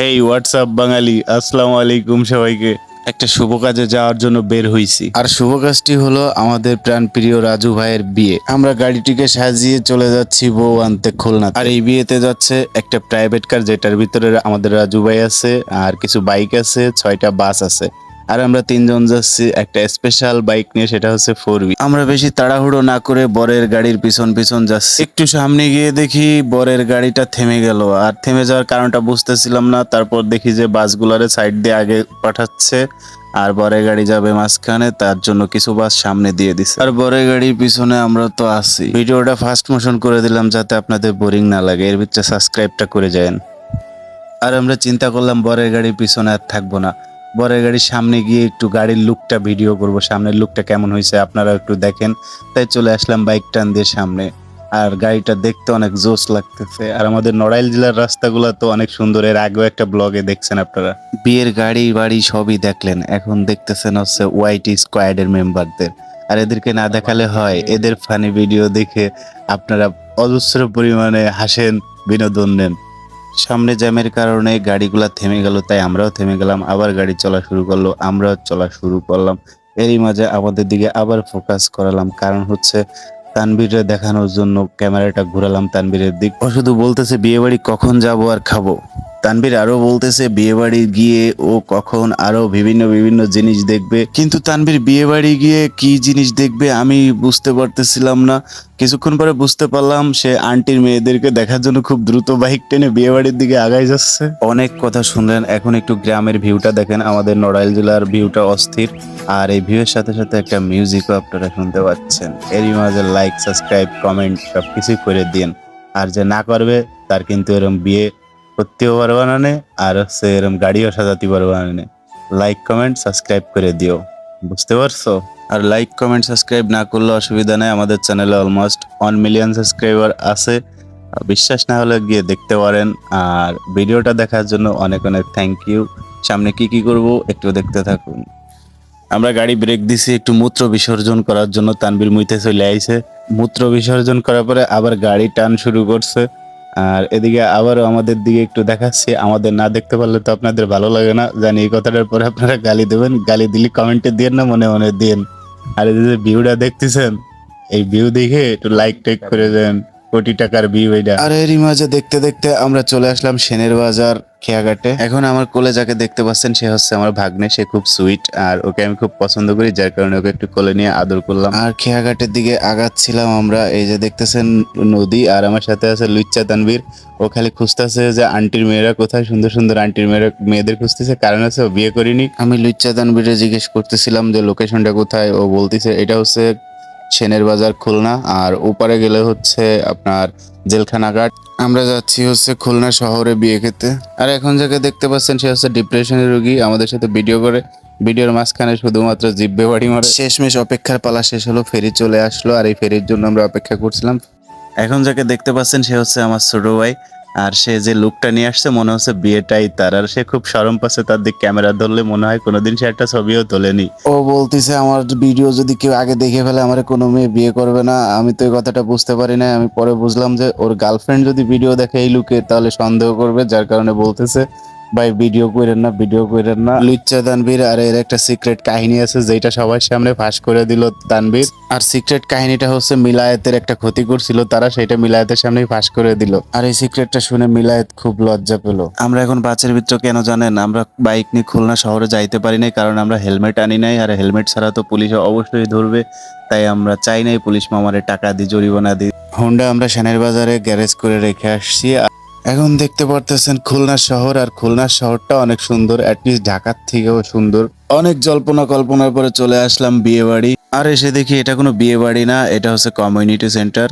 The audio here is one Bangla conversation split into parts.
হেই হোয়াটসঅ্যাপ বাঙালি? আসসালামু আলাইকুম সবাইকে। একটা শুভ কাজে যাওয়ার জন্য বের হইছি। আর শুভ কাজটি হলো আমাদের প্রাণপ্রিয় রাজু ভাইয়ের বিয়ে। আমরা গাড়িটিকে সাজিয়ে চলে যাচ্ছি বউ আনতে খুলনা আর এই বিয়েতে যাচ্ছে একটা প্রাইভেট কার যেটার ভিতরে আমাদের রাজু ভাই আছে আর কিছু বাইক আছে, ছয়টা বাস আছে। আর আমরা তিনজন যাচ্ছি একটা স্পেশাল বাইক নিয়ে, সেটা হচ্ছে ফোর বি আমরা বেশি তাড়াহুড়ো না করে বরের গাড়ির পিছন পিছন যাচ্ছি। একটু সামনে গিয়ে দেখি বরের গাড়িটা থেমে গেল, আর থেমে যাওয়ার কারণটা বুঝতেছিলাম না। তারপর দেখি যে বাসগুলারে সাইড দিয়ে আগে পাঠাচ্ছে, আর বরের গাড়ি যাবে মাঝখানে, তার জন্য কিছু বাস সামনে দিয়ে দিছে। আর বরের গাড়ির পিছনে আমরা তো আছি। ভিডিওটা ফাস্ট মোশন করে দিলাম যাতে আপনাদের বোরিং না লাগে, এর ভিতরে সাবস্ক্রাইবটা করে যায়েন। আর আমরা চিন্তা করলাম বরের গাড়ির পিছনে আর থাকব না। বরের গাড়ির সামনে গিয়ে একটু গাড়ির লুকটা ভিডিও করব। সামনের লুকটা কেমন হয়েছে আপনারা একটু দেখেন। তাই চলে আসলাম বাইক টান দিয়ে সামনে। আর গাড়িটা দেখতে অনেক জোস লাগতেছে। আর আমাদের নড়াইল জেলার রাস্তাগুলো তো অনেক সুন্দর। এর আগেও একটা ব্লগে দেখছেন আপনারা। বিয়ের গাড়ি বাড়ি সবই দেখলেন। এখন দেখতেছেন হচ্ছে ওয়াইটি স্কোয়াডের মেম্বারদের আর এদেরকে না দেখালে হয়, এদের ফানি ভিডিও দেখে আপনারা অজস্র পরিমাণে হাসেন, বিনোদন নেন। সামনে জ্যামের কারণে গাড়িগুলা থেমে গেল, তাই আমরাও থেমে গেলাম, আবার গাড়ি চলা শুরু করল, আমরাও চলা শুরু করলাম। এরই মাঝে আমাদের দিকে আবার ফোকাস করালাম, কারণ হচ্ছে তানবীরে দেখানোর জন্য ক্যামেরাটা ঘুরালাম তানবীরের দিক। ও শুধু বলতেছে, বিয়েবাড়ি কখন যাব আর খাব? তানবীর আরও বলতেছে বিয়ে বাড়ি গিয়ে ও কখন আরও বিভিন্ন বিভিন্ন জিনিস দেখবে। কিন্তু তানবীর বিয়ে বাড়ি গিয়ে কি জিনিস দেখবে আমি বুঝতে পারতেছিলাম না। কিছুক্ষণ পরে বুঝতে পারলাম সে আন্টির মেয়েদেরকে দেখার জন্য খুব দ্রুত বাইক টেনে বিয়ে বাড়ির দিকে আগাই যাচ্ছে। অনেক কথা শুনলেন, এখন একটু গ্রামের ভিউটা দেখেন। আমাদের নড়াইল জেলার ভিউটা অস্থির। আর এই ভিউয়ের সাথে সাথে একটা মিউজিকও আপনারা শুনতে পাচ্ছেন। এরই মাঝে লাইক সাবস্ক্রাইব কমেন্ট সব কিছুই করে দিন। আর যে না করবে, তার কিন্তু এরকম বিয়ে করতেও পারবা না নে, আর হচ্ছে এরকম গাড়িও সাজাতে পারবা নে। লাইক কমেন্ট সাবস্ক্রাইব করে দিও। বুঝতে পারছ? আর লাইক কমেন্ট সাবস্ক্রাইব না করলে অসুবিধা নেই আমাদের চ্যানেলে অলমোস্ট ওয়ান মিলিয়ন সাবস্ক্রাইবার আছে। বিশ্বাস না হলে গিয়ে দেখতে পারেন। আর ভিডিওটা দেখার জন্য অনেক অনেক থ্যাংক ইউ সামনে কি কি করব একটু দেখতে থাকুন। আমরা গাড়ি ব্রেক দিছি একটু মূত্র বিসর্জন করার জন্য তানবির মুইতে চলে আইছে। মূত্র বিসর্জন করার পরে আবার গাড়ি টান শুরু করছে। আর এদিকে আবারও আমাদের দিকে একটু দেখাচ্ছে। আমাদের না দেখতে পারলে তো আপনাদের ভালো লাগে না। জানি এই কথাটার পরে আপনারা গালি দেবেন, গালি দিলে কমেন্টে দিয়ে না, মনে মনে দিন আর এই যে ভিউটা দেখতেছেন, এই ভিউ দেখে একটু লাইক টেক করে দেন। কোটি টাকার ভিউ এটা। আর এরই মাঝে দেখতে দেখতে আমরা চলে আসলাম সেনের বাজার। খেয়াঘাটে। এখন আমার কোলে যাকে দেখতে পাচ্ছেন সে হচ্ছে আমার ভাগ্নে। সে খুব সুইট আর ওকে আমি খুব পছন্দ করি যার কারণে ওকে একটু কোলে নিয়ে আদর করলাম। আর খেয়াঘাটের দিকে আগাচ্ছিলাম আমরা এই যে দেখতেছেন নদী আর আমার সাথে আছে লুচ্চা তানবীর ও খালি খুঁজতেছে যে আন্টির মেয়েরা কোথায় সুন্দর সুন্দর আন্টির মেয়েরা মেয়েদের খুঁজতেছে কারণ আছে ও বিয়ে করিনি। আমি লুচ্চা তানবীরে জিজ্ঞেস করতেছিলাম যে লোকেশনটা কোথায়? ও বলতেছে এটা হচ্ছে সেনের বাজার খুলনা, আর ওপারে গেলে হচ্ছে আপনার জেলখানা ঘাট। আমরা যাচ্ছি হচ্ছে খুলনা শহরে বিয়ে খেতে। আর এখন যাকে দেখতে পাচ্ছেন, সে হচ্ছে ডিপ্রেশনের রোগী, আমাদের সাথে ভিডিও করে। ভিডিওর মাঝখানে শুধুমাত্র জিব্বে বাড়ি মারে। শেষমেশ অপেক্ষার পালা শেষ হলো, ফেরি চলে আসলো, আর এই ফেরির জন্য আমরা অপেক্ষা করছিলাম। এখন যাকে দেখতে পাচ্ছেন, সে হচ্ছে আমার ছোট ভাই। আর সে যে লুকটা নিয়ে আসছে, মনে হচ্ছে বিয়েটাই তার। আর সে খুব সরম পাচ্ছে তার দিক ক্যামেরা ধরলে মনে হয় কোনোদিন সে একটা ছবিও তোলেনি। ও বলতেছে, আমার ভিডিও যদি কেউ আগে দেখে ফেলে, আমার কোনো মেয়ে বিয়ে করবে না। আমি তো এই কথাটা বুঝতে পারি না আমি পরে বুঝলাম যে, ওর গার্লফ্রেন্ড যদি ভিডিও দেখে এই লুকে তাহলে সন্দেহ করবে, যার কারণে বলতেছে ভাই ভিডিও কইরেন না ভিডিও কইরেন না। লুচ্চা তানবীর আর এর একটা সিক্রেট কাহিনী আছে যেটা সবার সামনে ফাঁস করে দিল তানবীর আর সিক্রেট কাহিনীটা হচ্ছে মিলায়েতের একটা ক্ষতি করছিল, তারা সেটা মিলায়েতের সামনেই ফাঁস করে দিল। আর এই সিক্রেটটা শুনে মিলায়েত খুব লজ্জা পেল। আমরা এখন বাসের ভিতরে কেন জানেন? আমরা বাইক নিয়ে খুলনা শহরে যাইতে পারি নাই, কারণ আমরা হেলমেট আনি নাই, আর হেলমেট ছাড়া তো পুলিশ অবশ্যই ধরবে। তাই আমরা চাই নাই পুলিশ মামারে টাকা দিই জরিমানা দিই হোন্ডা আমরা সেনের বাজারে গ্যারেজ করে রেখে আসছি এখন দেখতে পারতেছেন খুলনা শহর, আর খুলনা শহরটা অনেক সুন্দর অ্যাটলিস্ট ঢাকার থেকেও সুন্দর। অনেক জল্পনা কল্পনার পরে চলে আসলাম বিয়ে বাড়ি আর এসে দেখি এটা কোনো বিয়ে বাড়ি না, এটা হচ্ছে কমিউনিটি সেন্টার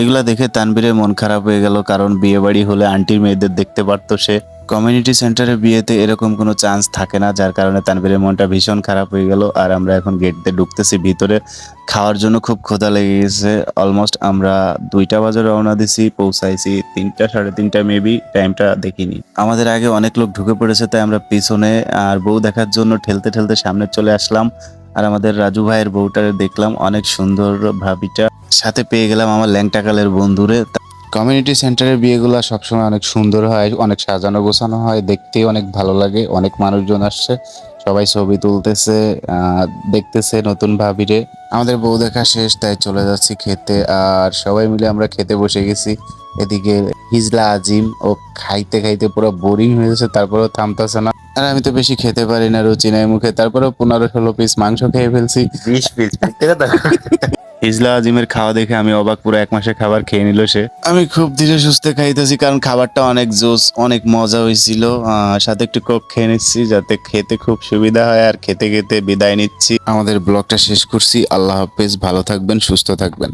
এগুলা দেখে তানবীরের মন খারাপ হয়ে গেল, কারণ বিয়ে বাড়ি হলে আন্টির মেয়েদের দেখতে পারতো সে। কমিউনিটি সেন্টারে বিয়েতে এরকম কোনো চান্স থাকে না, যার কারণে তানবীরের মনটা ভীষণ খারাপ হয়ে গেল। আর আমরা এখন গেট দিয়ে ঢুকতেছি, ভিতরে খাওয়ার জন্য খুব ক্ষুধা লেগে গেছে। অলমোস্ট আমরা দুইটা বাজে রওনা দিছি, পৌঁছাইছি তিনটা, সাড়ে তিনটা মেবি টাইমটা দেখিনি। আমাদের আগে অনেক লোক ঢুকে পড়েছে, তাই আমরা পিছনে আর বউ দেখার জন্য ঠেলতে ঠেলতে সামনে চলে আসলাম। আর আমাদের রাজু ভাইয়ের বউটা দেখলাম, অনেক সুন্দর ভাবিটা। সাথে পেয়ে গেলাম আমার ল্যাংটাকালের বন্ধুরে। কমিউনিটি সেন্টারের বিয়েগুলো সবসময় অনেক সুন্দর হয়, অনেক সাজানো গোছানো হয়, দেখতে অনেক ভালো লাগে, অনেক মানুষজন আসছে, সবাই ছবি তুলতেছে দেখতেছে নতুন ভাবিরে। আমাদের বউ দেখা শেষ, তাই চলে যাচ্ছি খেতে, আর সবাই মিলে আমরা খেতে বসে গেছি। এদিকে হিজলা আজিম, ও খাইতে খাইতে পুরো বোরিং হয়ে গেছে, তারপরেও থামতেছে না। আর আমি তো বেশি খেতে পারি না রুচি নাই মুখে। তারপরেও পনেরো ষোলো পিস মাংস খেয়ে ফেলছি। বিশ পিস হিজলা আজিমের খাওয়া দেখে আমি অবাক পুরো এক মাসের খাবার খেয়ে নিল সে। আমি খুব ধীরে সুস্থে খাইতেছি কারণ খাবারটা অনেক জোস অনেক মজা হয়েছিল আহ, সাথে একটু কোক খেয়ে নিচ্ছি যাতে খেতে খুব সুবিধা হয় আর খেতে খেতে বিদায় নিচ্ছি। আমাদের ব্লগটা শেষ করছি। আল্লাহ হাফেজ ভালো থাকবেন সুস্থ থাকবেন।